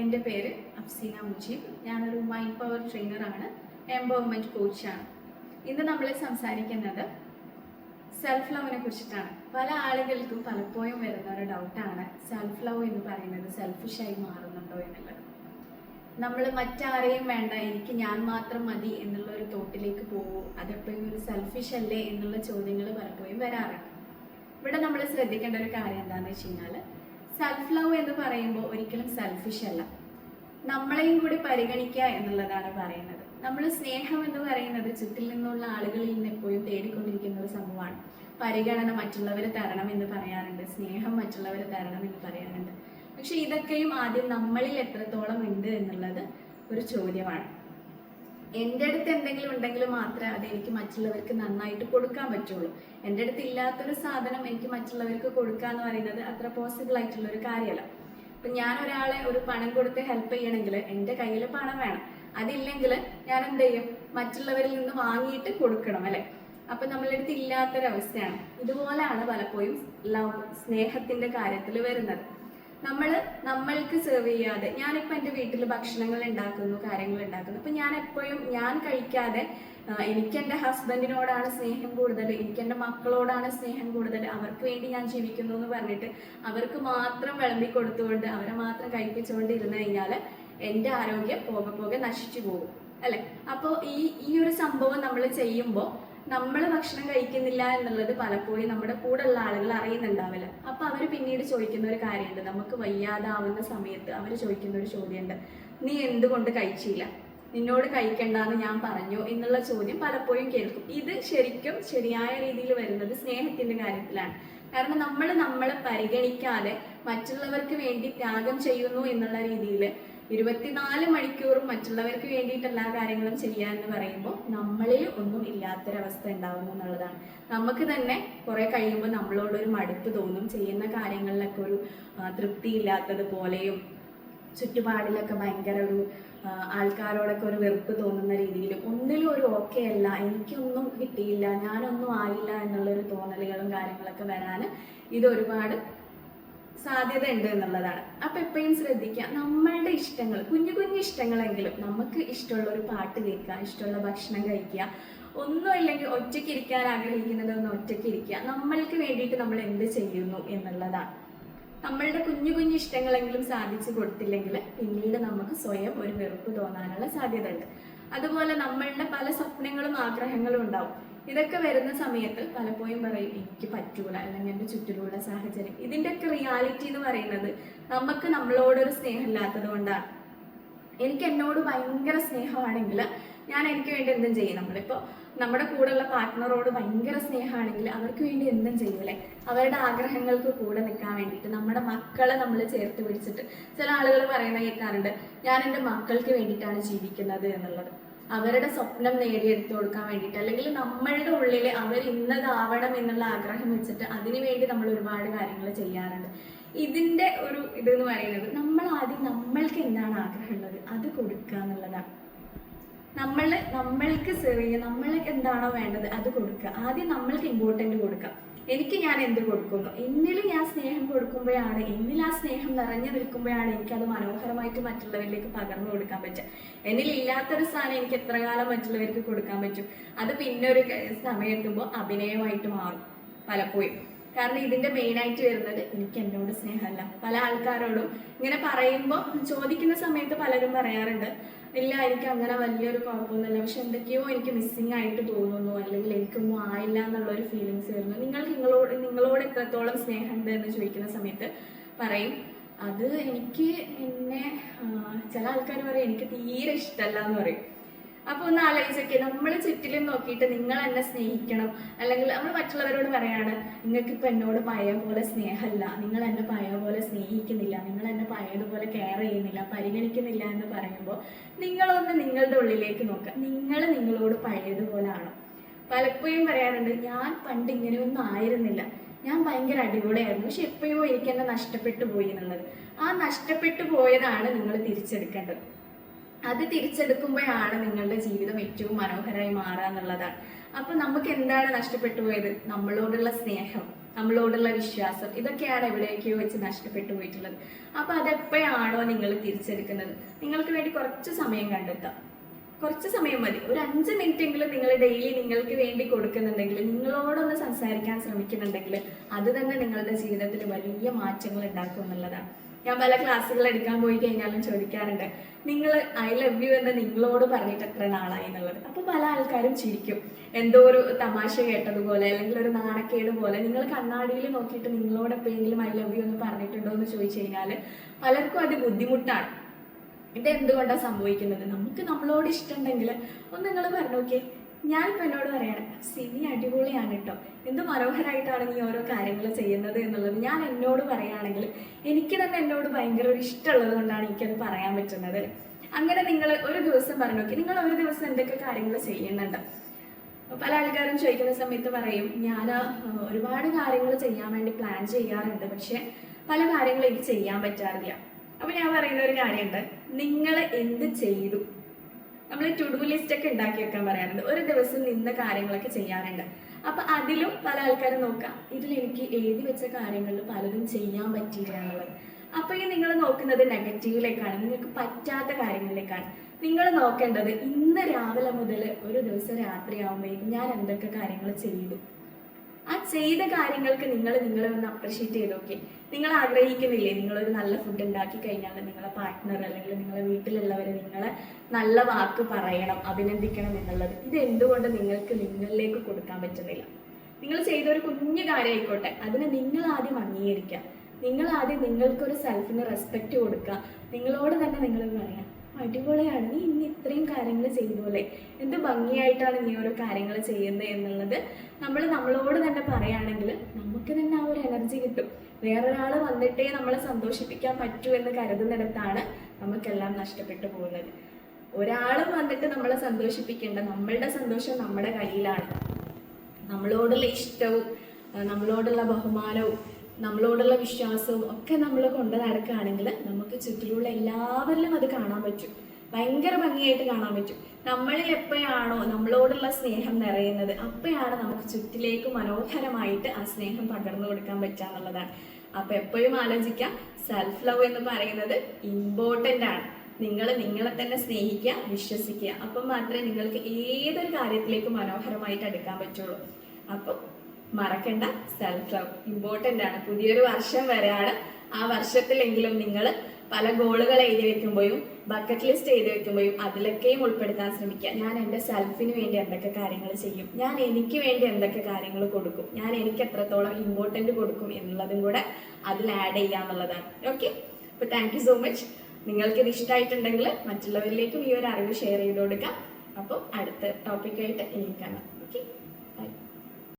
എന്റെ പേര് അഫ്സീന മുജീബ്. ഞാനൊരു മൈൻഡ് പവർ ട്രെയിനറാണ് എംപവർമെന്റ് കോച്ചാണ് ഇന്ന് നമ്മൾ സംസാരിക്കുന്നത് സെൽഫ് ലവിനെ കുറിച്ചിട്ടാണ്. പല ആളുകൾക്കും പലപ്പോഴും വരുന്ന ഒരു ഡൗട്ടാണ് സെൽഫ് ലവ് എന്ന് പറയുന്നത് സെൽഫിഷായി മാറുന്നുണ്ടോ എന്നുള്ളത്. നമ്മൾ മറ്റാരെയും വേണ്ട എനിക്ക് ഞാൻ മാത്രം മതി എന്നുള്ള ഒരു തോട്ടിലേക്ക് പോകുമോ അതെപ്പോഴും ഒരു സെൽഫിഷ് അല്ലേ എന്നുള്ള ചോദ്യങ്ങൾ പലപ്പോഴും വരാറുണ്ട്. ഇവിടെ നമ്മൾ ശ്രദ്ധിക്കേണ്ട ഒരു കാര്യം എന്താണെന്ന് വെച്ച് കഴിഞ്ഞാൽ സെൽഫ് ലവ് എന്ന് പറയുമ്പോൾ ഒരിക്കലും സെൽഫിഷ് അല്ല. നമ്മളെയും കൂടി പരിഗണിക്കുക എന്നുള്ളതാണ് പറയുന്നത്. നമ്മൾ സ്നേഹം എന്ന് പറയുന്നത് ചുറ്റിൽ നിന്നുള്ള ആളുകളിൽ നിന്ന് എപ്പോഴും തേടിക്കൊണ്ടിരിക്കുന്ന ഒരു സംഭവമാണ് പരിഗണന മറ്റുള്ളവർ തരണം എന്ന് പറയാറുണ്ട്. സ്നേഹം മറ്റുള്ളവർ തരണം എന്ന് പറയാറുണ്ട്. പക്ഷെ ഇതൊക്കെയും ആദ്യം നമ്മളിൽ എത്രത്തോളം ഉണ്ട് എന്നുള്ളത് ഒരു ചോദ്യമാണ്. എന്റെ അടുത്ത് എന്തെങ്കിലും ഉണ്ടെങ്കിൽ മാത്രമേ അത് എനിക്ക് മറ്റുള്ളവർക്ക് നന്നായിട്ട് കൊടുക്കാൻ പറ്റുള്ളൂ. എന്റെ അടുത്ത് ഇല്ലാത്തൊരു സാധനം എനിക്ക് മറ്റുള്ളവർക്ക് കൊടുക്കുക എന്ന് പറയുന്നത് അത്ര പോസിബിൾ ആയിട്ടുള്ള ഒരു കാര്യമല്ല. ഇപ്പം ഞാൻ ഒരാളെ ഒരു പണം കൊടുത്ത് ഹെൽപ്പ് ചെയ്യണമെങ്കിൽ എന്റെ കയ്യിൽ പണം വേണം. അതില്ലെങ്കിൽ ഞാൻ എന്ത് ചെയ്യും? മറ്റുള്ളവരിൽ നിന്ന് വാങ്ങിയിട്ട് കൊടുക്കണം അല്ലേ? അപ്പം നമ്മളുടെ അടുത്ത് ഇല്ലാത്തൊരവസ്ഥയാണ്. ഇതുപോലെയാണ് പലപ്പോഴും ലവ് സ്നേഹത്തിന്റെ കാര്യത്തിൽ വരുന്നത്. നമ്മൾ നമ്മൾക്ക് സെർവ് ചെയ്യാതെ ഞാനിപ്പോൾ എന്റെ വീട്ടിൽ ഭക്ഷണങ്ങൾ ഉണ്ടാക്കുന്നു കാര്യങ്ങൾ ഉണ്ടാക്കുന്നു. അപ്പം ഞാൻ എപ്പോഴും ഞാൻ കഴിക്കാതെ എനിക്ക് എന്റെ ഹസ്ബൻഡിനോടാണ് സ്നേഹം കൂടുതൽ എനിക്ക് എന്റെ മക്കളോടാണ് സ്നേഹം കൂടുതൽ അവർക്ക് വേണ്ടി ഞാൻ ജീവിക്കുന്നു എന്ന് പറഞ്ഞിട്ട് അവർക്ക് മാത്രം വിളമ്പി കൊടുത്തുകൊണ്ട് അവരെ മാത്രം കഴിപ്പിച്ചുകൊണ്ട് ഇരുന്ന് കഴിഞ്ഞാൽ എന്റെ ആരോഗ്യം പോകെ പോകെ നശിച്ചു പോകും അല്ലേ? അപ്പോൾ ഈ ഈ ഒരു സംഭവം നമ്മൾ ചെയ്യുമ്പോൾ നമ്മൾ ഭക്ഷണം കഴിക്കുന്നില്ല എന്നുള്ളത് പലപ്പോഴും നമ്മുടെ കൂടെയുള്ള ആളുകൾ അറിയുന്നുണ്ടാവില്ല. അപ്പൊ അവർ പിന്നീട് ചോദിക്കുന്ന ഒരു കാര്യമുണ്ട്. നമുക്ക് വയ്യാതാവുന്ന സമയത്ത് അവർ ചോദിക്കുന്ന ഒരു ചോദ്യമുണ്ട്. നീ എന്തുകൊണ്ട് കഴിച്ചില്ല? നിന്നോട് കഴിക്കണ്ടെന്ന് ഞാൻ പറഞ്ഞു? എന്നുള്ള ചോദ്യം പലപ്പോഴും കേൾക്കും. ഇത് ശരിക്കും ശരിയായ രീതിയിൽ വരുന്നത് സ്നേഹത്തിന്റെ കാര്യത്തിലാണ്. കാരണം നമ്മൾ നമ്മളെ പരിഗണിക്കാതെ മറ്റുള്ളവർക്ക് വേണ്ടി ത്യാഗം ചെയ്യുന്നു എന്നുള്ള രീതിയിൽ ഇരുപത്തിനാല് മണിക്കൂറും മറ്റുള്ളവർക്ക് വേണ്ടിയിട്ട് എല്ലാ കാര്യങ്ങളും ചെയ്യുക എന്ന് പറയുമ്പോൾ നമ്മളിൽ ഒന്നും ഇല്ലാത്തൊരവസ്ഥ ഉണ്ടാവുന്നു എന്നുള്ളതാണ്. നമുക്ക് തന്നെ കുറെ കഴിയുമ്പോൾ നമ്മളോടൊരു മടുപ്പ് തോന്നും. ചെയ്യുന്ന കാര്യങ്ങളിലൊക്കെ ഒരു തൃപ്തി ഇല്ലാത്തത് പോലെയും ചുറ്റുപാടിലൊക്കെ ഭയങ്കര ഒരു ആൾക്കാരോടൊക്കെ ഒരു വെറുപ്പ് തോന്നുന്ന രീതിയിൽ ഒന്നിലും ഒരു ഓക്കെ അല്ല. എനിക്കൊന്നും കിട്ടിയില്ല ഞാനൊന്നും ആയില്ല എന്നുള്ളൊരു തോന്നലുകളും കാര്യങ്ങളൊക്കെ വരാൻ ഇത് ഒരുപാട് സാധ്യത ഉണ്ട് എന്നുള്ളതാണ്. അപ്പൊ എപ്പോഴും ശ്രദ്ധിക്കുക നമ്മളുടെ ഇഷ്ടങ്ങൾ കുഞ്ഞു കുഞ്ഞു ഇഷ്ടങ്ങളെങ്കിലും നമുക്ക് ഇഷ്ടമുള്ള ഒരു പാട്ട് കേൾക്കുക ഇഷ്ടമുള്ള ഭക്ഷണം കഴിക്കുക ഒന്നും ഇല്ലെങ്കിൽ ഒറ്റയ്ക്ക് ഇരിക്കാൻ ആഗ്രഹിക്കുന്നത് ഒന്ന് ഒറ്റയ്ക്ക് ഇരിക്കുക. നമ്മൾക്ക് വേണ്ടിയിട്ട് നമ്മൾ എന്ത് ചെയ്യുന്നു എന്നുള്ളതാണ്. നമ്മളുടെ കുഞ്ഞു കുഞ്ഞു ഇഷ്ടങ്ങളെങ്കിലും സാധിച്ചു കൊടുത്തില്ലെങ്കിൽ പിന്നീട് നമുക്ക് സ്വയം ഒരു വെറുപ്പ് തോന്നാനുള്ള സാധ്യത ഉണ്ട് അതുപോലെ നമ്മളുടെ പല സ്വപ്നങ്ങളും ആഗ്രഹങ്ങളും ഉണ്ടാവും. ഇതൊക്കെ വരുന്ന സമയത്ത് പലപ്പോഴും പറയും എനിക്ക് പറ്റൂല. അല്ലെങ്കിൽ എന്റെ ചുറ്റിലുള്ള സാഹചര്യം. ഇതിന്റെയൊക്കെ റിയാലിറ്റി എന്ന് പറയുന്നത് നമുക്ക് നമ്മളോടൊരു സ്നേഹമില്ലാത്തത് കൊണ്ടാണ്. എനിക്ക് എന്നോട് ഭയങ്കര സ്നേഹമാണെങ്കിൽ ഞാൻ എനിക്ക് വേണ്ടി എന്തും ചെയ്യും. നമ്മളിപ്പോൾ നമ്മുടെ കൂടെയുള്ള പാർട്ട്ണറോട് ഭയങ്കര സ്നേഹമാണെങ്കിൽ അവർക്ക് വേണ്ടി എന്തും ചെയ്യൂലേ അവരുടെ ആഗ്രഹങ്ങൾക്ക് കൂടെ നിൽക്കാൻ വേണ്ടിയിട്ട് നമ്മുടെ മക്കളെ നമ്മൾ ചേർത്ത് പിടിച്ചിട്ട് ചില ആളുകൾ പറയുന്ന കേൾക്കാറുണ്ട് ഞാൻ എന്റെ മക്കൾക്ക് വേണ്ടിയിട്ടാണ് ജീവിക്കുന്നത് എന്നുള്ളത്. അവരുടെ സ്വപ്നം നേടിയെടുത്തു കൊടുക്കാൻ വേണ്ടിയിട്ട്. അല്ലെങ്കിൽ നമ്മളുടെ ഉള്ളിൽ അവർ ഇന്നതാവണം എന്നുള്ള ആഗ്രഹം വെച്ചിട്ട് അതിനു വേണ്ടി നമ്മൾ ഒരുപാട് കാര്യങ്ങൾ ചെയ്യാറുണ്ട്. ഇതിന്റെ ഒരു ഇതെന്ന് പറയുന്നത് നമ്മൾ ആദ്യം നമ്മൾക്ക് എന്താണ് ആഗ്രഹമുള്ളത്? അത് കൊടുക്കുക എന്നുള്ളതാണ്. നമ്മൾ നമ്മൾക്ക് ചെയ്യുക നമ്മൾക്ക് എന്താണോ വേണ്ടത് അത് കൊടുക്കുക. ആദ്യം നമ്മൾക്ക് ഇമ്പോർട്ടന്റ് കൊടുക്കുക. എനിക്ക് ഞാൻ എന്ത് കൊടുക്കുന്നു എന്നിൽ ഞാൻ സ്നേഹം കൊടുക്കുമ്പോഴാണ് എന്നിൽ ആ സ്നേഹം നിറഞ്ഞു നിൽക്കുമ്പോഴാണ് അത് മനോഹരമായിട്ട് മറ്റുള്ളവരിലേക്ക് പകർന്നു കൊടുക്കാൻ പറ്റുക. എന്നിൽ ഇല്ലാത്തൊരു സാധനം എനിക്ക് എത്ര കാലം മറ്റുള്ളവർക്ക് കൊടുക്കാൻ പറ്റും? അത് പിന്നെ ഒരു സമയം സമയത്തുമ്പോൾ അഭിനയമായിട്ട് മാറും പലപ്പോഴും. കാരണം ഇതിന്റെ മെയിൻ ആയിട്ട് വരുന്നത് എനിക്ക് എന്നോട് സ്നേഹമല്ല. പല ആൾക്കാരോടും ഇങ്ങനെ പറയുമ്പോൾ ചോദിക്കുന്ന സമയത്ത് പലരും പറയാറുണ്ട് ഇല്ല എനിക്ക് അങ്ങനെ വലിയൊരു കുഴപ്പമൊന്നുമില്ല. പക്ഷെ എന്തൊക്കെയോ എനിക്ക് മിസ്സിങ് ആയിട്ട് തോന്നുന്നു. അല്ലെങ്കിൽ എനിക്കൊന്നും ആയില്ല എന്നുള്ള ഒരു ഫീലിങ്സ് വരുന്നു. നിങ്ങൾക്ക് നിങ്ങളോട് നിങ്ങളോട് എത്രത്തോളം സ്നേഹമുണ്ട് എന്ന് ചോദിക്കുന്ന സമയത്ത് പറയും അത് എനിക്ക് എന്നെ ചില ആൾക്കാർ പറയും എനിക്ക് തീരെ ഇഷ്ടമല്ല എന്ന് പറയും. അപ്പൊ ഒന്ന് ആലോചിച്ചൊക്കെ നമ്മൾ ചുറ്റിലും നോക്കിയിട്ട് നിങ്ങൾ എന്നെ സ്നേഹിക്കണം. അല്ലെങ്കിൽ നമ്മൾ മറ്റുള്ളവരോട് പറയാണ് നിങ്ങൾക്ക് ഇപ്പൊ എന്നോട് പഴയ പോലെ സ്നേഹമല്ല നിങ്ങൾ എന്നെ പഴയ പോലെ സ്നേഹിക്കുന്നില്ല. നിങ്ങൾ എന്നെ പഴയതുപോലെ കെയർ ചെയ്യുന്നില്ല. പരിഗണിക്കുന്നില്ല എന്ന് പറയുമ്പോൾ നിങ്ങളൊന്ന് നിങ്ങളുടെ ഉള്ളിലേക്ക് നോക്കുക നിങ്ങൾ നിങ്ങളോട് പഴയതുപോലെ ആണ്? പലപ്പോഴും പറയാറുണ്ട് ഞാൻ പണ്ട് ഇങ്ങനെയൊന്നും ആയിരുന്നില്ല. ഞാൻ ഭയങ്കര അടിപൊളിയായിരുന്നു. പക്ഷെ എപ്പോഴോ എനിക്ക് എന്നെ നഷ്ടപ്പെട്ടു പോയി എന്നുള്ളത്. ആ നഷ്ടപ്പെട്ടു പോയതാണ് നിങ്ങൾ തിരിച്ചെടുക്കേണ്ടത്. അത് തിരിച്ചെടുക്കുമ്പോഴാണ് നിങ്ങളുടെ ജീവിതം ഏറ്റവും മനോഹരമായി മാറുക എന്നുള്ളതാണ്. അപ്പൊ നമുക്ക് എന്താണ് നഷ്ടപ്പെട്ടു പോയത് നമ്മളോടുള്ള സ്നേഹം നമ്മളോടുള്ള വിശ്വാസം ഇതൊക്കെയാണ് എവിടെയൊക്കെയോ വെച്ച് നഷ്ടപ്പെട്ടു പോയിട്ടുള്ളത്. അപ്പൊ അതെപ്പോഴാണോ നിങ്ങൾ തിരിച്ചെടുക്കുന്നത്? നിങ്ങൾക്ക് വേണ്ടി കുറച്ച് സമയം കണ്ടെത്താം. കുറച്ച് സമയം മതി. ഒരു അഞ്ച് മിനിറ്റ് എങ്കിലും നിങ്ങൾ ഡെയിലി നിങ്ങൾക്ക് വേണ്ടി കൊടുക്കുന്നുണ്ടെങ്കിൽ നിങ്ങളോടൊന്ന് സംസാരിക്കാൻ ശ്രമിക്കുന്നുണ്ടെങ്കിൽ അത് തന്നെ നിങ്ങളുടെ ജീവിതത്തിൽ വലിയ മാറ്റങ്ങൾ ഉണ്ടാക്കും എന്നുള്ളതാണ്. ഞാൻ പല ക്ലാസ്സുകൾ എടുക്കാൻ പോയി കഴിഞ്ഞാലും ചോദിക്കാറുണ്ട്. നിങ്ങൾ ഐ ലവ് യു എന്ന് നിങ്ങളോട് പറഞ്ഞിട്ട് എത്ര നാളായി എന്നുള്ളത്. അപ്പോൾ പല ആൾക്കാരും ചിരിക്കും. എന്തോ ഒരു തമാശ കേട്ടതുപോലെ അല്ലെങ്കിൽ ഒരു നാണക്കേട് പോലെ നിങ്ങൾ കണ്ണാടിയിൽ നോക്കിയിട്ട് നിങ്ങളോട് എപ്പോഴെങ്കിലും ഐ ലവ് യു എന്ന് പറഞ്ഞിട്ടുണ്ടോ എന്ന് ചോദിച്ചു കഴിഞ്ഞാൽ പലർക്കും അത് ബുദ്ധിമുട്ടാണ്. ഇത് എന്തുകൊണ്ടാണ് സംഭവിക്കുന്നത്? നമുക്ക് നമ്മളോട് ഇഷ്ടമുണ്ടെങ്കിൽ ഒന്ന് നിങ്ങൾ പറഞ്ഞു നോക്കിയേ. ഞാനിപ്പോൾ എന്നോട് പറയാണ് സിനി അടിപൊളിയാണ് കേട്ടോ എന്ത് മനോഹരമായിട്ടാണ് നീ ഓരോ കാര്യങ്ങൾ ചെയ്യുന്നത് എന്നുള്ളത്. ഞാൻ എന്നോട് പറയുകയാണെങ്കിൽ എനിക്ക് തന്നെ എന്നോട് ഭയങ്കര ഒരു ഇഷ്ടമുള്ളത് കൊണ്ടാണ് എനിക്കത് പറയാൻ പറ്റുന്നത്. അങ്ങനെ നിങ്ങൾ ഒരു ദിവസം പറഞ്ഞു നോക്കി. നിങ്ങൾ ഒരു ദിവസം എന്തൊക്കെ കാര്യങ്ങൾ ചെയ്യുന്നുണ്ട്? പല ആൾക്കാരും ചോദിക്കുന്ന സമയത്ത് പറയും ഞാൻ ഒരുപാട് കാര്യങ്ങൾ ചെയ്യാൻ വേണ്ടി പ്ലാൻ ചെയ്യാറുണ്ട് പക്ഷേ പല കാര്യങ്ങളും എനിക്ക് ചെയ്യാൻ പറ്റാറില്ല. അപ്പൊ ഞാൻ പറയുന്ന ഒരു കാര്യമുണ്ട്. നിങ്ങൾ എന്ത് ചെയ്തു? നമ്മൾ ടു ഡു ലിസ്റ്റ് ഒക്കെ ഉണ്ടാക്കി വെക്കാൻ പറയാറുണ്ട്. ഒരു ദിവസം നിന്ന കാര്യങ്ങളൊക്കെ ചെയ്യാറുണ്ട്. അപ്പൊ അതിലും പല ആൾക്കാരും നോക്കാം ഇതിൽ എനിക്ക് എഴുതി വെച്ച കാര്യങ്ങളിൽ പലതും ചെയ്യാൻ പറ്റിയില്ല എന്നുള്ളത്. അപ്പൊ ഈ നിങ്ങൾ നോക്കുന്നത് നെഗറ്റീവിലേക്കാണ് നിങ്ങൾക്ക് പറ്റാത്ത കാര്യങ്ങളിലേക്കാണ്. നിങ്ങൾ നോക്കേണ്ടത് ഇന്ന് രാവിലെ മുതൽ ഒരു ദിവസം രാത്രിയാകുമ്പോഴേക്കും ഞാൻ എന്തൊക്കെ കാര്യങ്ങൾ ചെയ്തു? ആ ചെയ്ത കാര്യങ്ങൾക്ക് നിങ്ങൾ നിങ്ങളെ ഒന്ന് അപ്രിഷ്യേറ്റ് ചെയ്ത് നോക്കി. നിങ്ങൾ ആഗ്രഹിക്കുന്നില്ലേ നിങ്ങളൊരു നല്ല ഫുഡ് ഉണ്ടാക്കി കഴിഞ്ഞാൽ നിങ്ങളെ പാർട്ട്ണർ അല്ലെങ്കിൽ നിങ്ങളെ വീട്ടിലുള്ളവർ നിങ്ങളെ നല്ല വാക്ക് പറയണം അഭിനന്ദിക്കണം എന്നുള്ളത്. ഇത് എന്തുകൊണ്ട് നിങ്ങൾക്ക് നിങ്ങളിലേക്ക് കൊടുക്കാൻ പറ്റുന്നില്ല? നിങ്ങൾ ചെയ്ത ഒരു കുഞ്ഞു കാര്യമായിക്കോട്ടെ അതിനെ നിങ്ങൾ ആദ്യം അംഗീകരിക്കുക. നിങ്ങൾ ആദ്യം നിങ്ങൾക്കൊരു സെൽഫിന് റെസ്പെക്റ്റ് കൊടുക്കുക. നിങ്ങളോട് തന്നെ നിങ്ങൾ പറയാം അടിപൊളിയാണ് നീ ഇന്ന് ഇത്രയും കാര്യങ്ങൾ ചെയ്തോലെ എന്ത് ഭംഗിയായിട്ടാണ് നീ ഓരോ കാര്യങ്ങൾ ചെയ്യുന്നത് എന്നുള്ളത് നമ്മൾ നമ്മളോട് തന്നെ പറയുകയാണെങ്കിൽ നമുക്ക് തന്നെ ആ ഒരു എനർജി കിട്ടും. വേറൊരാൾ വന്നിട്ടേ നമ്മളെ സന്തോഷിപ്പിക്കാൻ പറ്റൂ എന്ന് കരുതുന്നിടത്താണ് നമുക്കെല്ലാം നഷ്ടപ്പെട്ടു പോകുന്നത്. ഒരാളും വന്നിട്ട് നമ്മളെ സന്തോഷിപ്പിക്കേണ്ട നമ്മളുടെ സന്തോഷം നമ്മുടെ കയ്യിലാണ്. നമ്മളോടുള്ള ഇഷ്ടവും നമ്മളോടുള്ള ബഹുമാനവും നമ്മളോടുള്ള വിശ്വാസവും ഒക്കെ നമ്മൾ കൊണ്ടു നടക്കുകയാണെങ്കിൽ നമുക്ക് ചുറ്റിലുള്ള എല്ലാവരിലും അത് കാണാൻ പറ്റും. ഭയങ്കര ഭംഗിയായിട്ട് കാണാൻ പറ്റും. നമ്മളിൽ എപ്പോഴാണോ നമ്മളോടുള്ള സ്നേഹം നിറയുന്നത് അപ്പോഴാണ് നമുക്ക് ചുറ്റിലേക്ക് മനോഹരമായിട്ട് ആ സ്നേഹം പകർന്നു കൊടുക്കാൻ പറ്റുക എന്നുള്ളതാണ്. അപ്പൊ എപ്പോഴും ആലോചിക്കാം സെൽഫ് ലവ് എന്ന് പറയുന്നത് ഇമ്പോർട്ടന്റ് ആണ്. നിങ്ങൾ നിങ്ങളെ തന്നെ സ്നേഹിക്കുക വിശ്വസിക്കുക. അപ്പം മാത്രമേ നിങ്ങൾക്ക് ഏതൊരു കാര്യത്തിലേക്ക് മനോഹരമായിട്ട് എടുക്കാൻ പറ്റുള്ളൂ. അപ്പം മറക്കണ്ട സെൽഫ് ലവ് ഇമ്പോർട്ടന്റ് ആണ്. പുതിയൊരു വർഷം വരെയാണ് ആ വർഷത്തിലെങ്കിലും നിങ്ങൾ പല ഗോളുകൾ എഴുതി വെക്കുമ്പോഴും ബക്കറ്റ് ലിസ്റ്റ് എഴുതി വെക്കുമ്പോഴും അതിലൊക്കെയും ഉൾപ്പെടുത്താൻ ശ്രമിക്കുക. ഞാൻ എന്റെ സെൽഫിന് വേണ്ടി എന്തൊക്കെ കാര്യങ്ങൾ ചെയ്യും? ഞാൻ എനിക്ക് വേണ്ടി എന്തൊക്കെ കാര്യങ്ങൾ കൊടുക്കും? ഞാൻ എനിക്ക് എത്രത്തോളം ഇമ്പോർട്ടന്റ് കൊടുക്കും എന്നുള്ളതും കൂടെ അതിൽ ആഡ് ചെയ്യാന്നുള്ളതാണ് ഓക്കെ അപ്പോൾ താങ്ക് സോ മച്ച് നിങ്ങൾക്ക് ഇത് ഇഷ്ടമായിട്ടുണ്ടെങ്കിൽ മറ്റുള്ളവരിലേക്കും ഈ ഒരു അറിവ് ഷെയർ ചെയ്ത് കൊടുക്കാം. അപ്പോൾ അടുത്ത ടോപ്പിക്കായിട്ട് ഇനി കാണാം. ഓക്കെ